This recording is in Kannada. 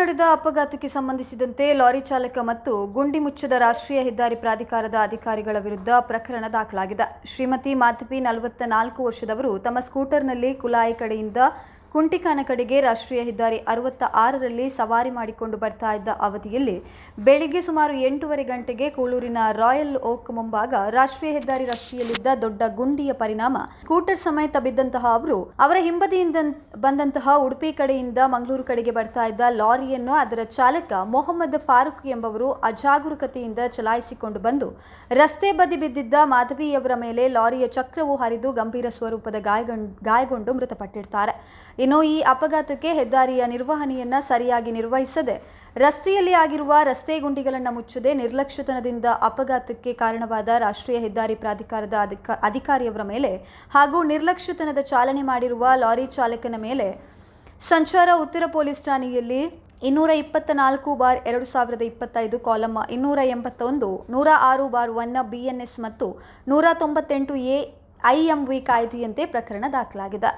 ನಡೆದ ಅಪಘಾತಕ್ಕೆ ಸಂಬಂಧಿಸಿದಂತೆ ಲಾರಿ ಚಾಲಕ ಮತ್ತು ಗುಂಡಿ ಮುಚ್ಚದ ರಾಷ್ಟ್ರೀಯ ಹೆದ್ದಾರಿ ಪ್ರಾಧಿಕಾರದ ಅಧಿಕಾರಿಗಳ ವಿರುದ್ಧ ಪ್ರಕರಣ ದಾಖಲಾಗಿದೆ. ಶ್ರೀಮತಿ ಮಾಧವಿ ನಲವತ್ತ ನಾಲ್ಕು ವರ್ಷದವರು ತಮ್ಮ ಸ್ಕೂಟರ್ನಲ್ಲಿ ಕುಲಾಯಿ ಕಡೆಯಿಂದ ಕುಂಟಿಕಾನ ಕಡೆಗೆ ರಾಷ್ಟ್ರೀಯ ಹೆದ್ದಾರಿ ಅರವತ್ತ ಆರರಲ್ಲಿ ಸವಾರಿ ಮಾಡಿಕೊಂಡು ಬರ್ತಾ ಇದ್ದ ಅವಧಿಯಲ್ಲಿ ಬೆಳಿಗ್ಗೆ ಸುಮಾರು ಎಂಟೂವರೆ ಗಂಟೆಗೆ ಕೂಳೂರಿನ ರಾಯಲ್ ಓಕ್ ಮುಂಭಾಗ ರಾಷ್ಟ್ರೀಯ ಹೆದ್ದಾರಿ ರಸ್ತೆಯಲ್ಲಿದ್ದ ದೊಡ್ಡ ಗುಂಡಿಯ ಪರಿಣಾಮ. ಸ್ಕೂಟರ್ ಸಮೇತ ಬಿದ್ದಂತಹ ಅವರು ಅವರ ಹಿಂಬದಿಯಿಂದ ಬಂದಂತಹ ಉಡುಪಿ ಕಡೆಯಿಂದ ಮಂಗಳೂರು ಕಡೆಗೆ ಬರ್ತಾ ಇದ್ದ ಲಾರಿಯನ್ನು ಅದರ ಚಾಲಕ ಮೊಹಮ್ಮದ್ ಫಾರೂಕ್ ಎಂಬವರು ಅಜಾಗರೂಕತೆಯಿಂದ ಚಲಾಯಿಸಿಕೊಂಡು ಬಂದು ರಸ್ತೆ ಬದಿ ಬಿದ್ದಿದ್ದ ಮಾಧವಿಯವರ ಮೇಲೆ ಲಾರಿಯ ಚಕ್ರವು ಹರಿದು ಗಂಭೀರ ಸ್ವರೂಪದ ಗಾಯಗೊಂಡು ಗಾಯಗೊಂಡು ಮೃತಪಟ್ಟಿರ್ತಾರೆ. ಇನ್ನು ಈ ಅಪಘಾತಕ್ಕೆ ಹೆದ್ದಾರಿಯ ನಿರ್ವಹಣೆಯನ್ನ ಸರಿಯಾಗಿ ನಿರ್ವಹಿಸದೆ ರಸ್ತೆಯಲ್ಲಿ ಆಗಿರುವ ರಸ್ತೆ ಗುಂಡಿಗಳನ್ನು ಮುಚ್ಚದೆ ನಿರ್ಲಕ್ಷ್ಯತನದಿಂದ ಅಪಘಾತಕ್ಕೆ ಕಾರಣವಾದ ರಾಷ್ಟ್ರೀಯ ಹೆದ್ದಾರಿ ಪ್ರಾಧಿಕಾರದ ಅಧಿಕ, ಅಧಿಕಾರಿಯವರ ಮೇಲೆ ಹಾಗೂ ನಿರ್ಲಕ್ಷ್ಯತನದ ಚಾಲನೆ ಮಾಡಿರುವ ಲಾರಿ ಚಾಲಕನ ಮೇಲೆ ಸಂಚಾರ ಉತ್ತರ ಪೊಲೀಸ್ ಠಾಣೆಯಲ್ಲಿ ಇನ್ನೂರ ಇಪ್ಪತ್ತ ನಾಲ್ಕು ಬಾರ್ ಎರಡು ಸಾವಿರದ ಇಪ್ಪತ್ತೈದು ಕಾಲಮ್ ಇನ್ನೂರ ಎಂಬತ್ತೊಂದು, ನೂರ ಆರು ಬಾರ್ ಒನ್ ಬಿಎನ್ಎಸ್ ಮತ್ತು ನೂರ ತೊಂಬತ್ತೆಂಟು ಎ ಐಎಂವಿ ಕಾಯ್ದೆಯಂತೆ ಪ್ರಕರಣ ದಾಖಲಾಗಿದೆ.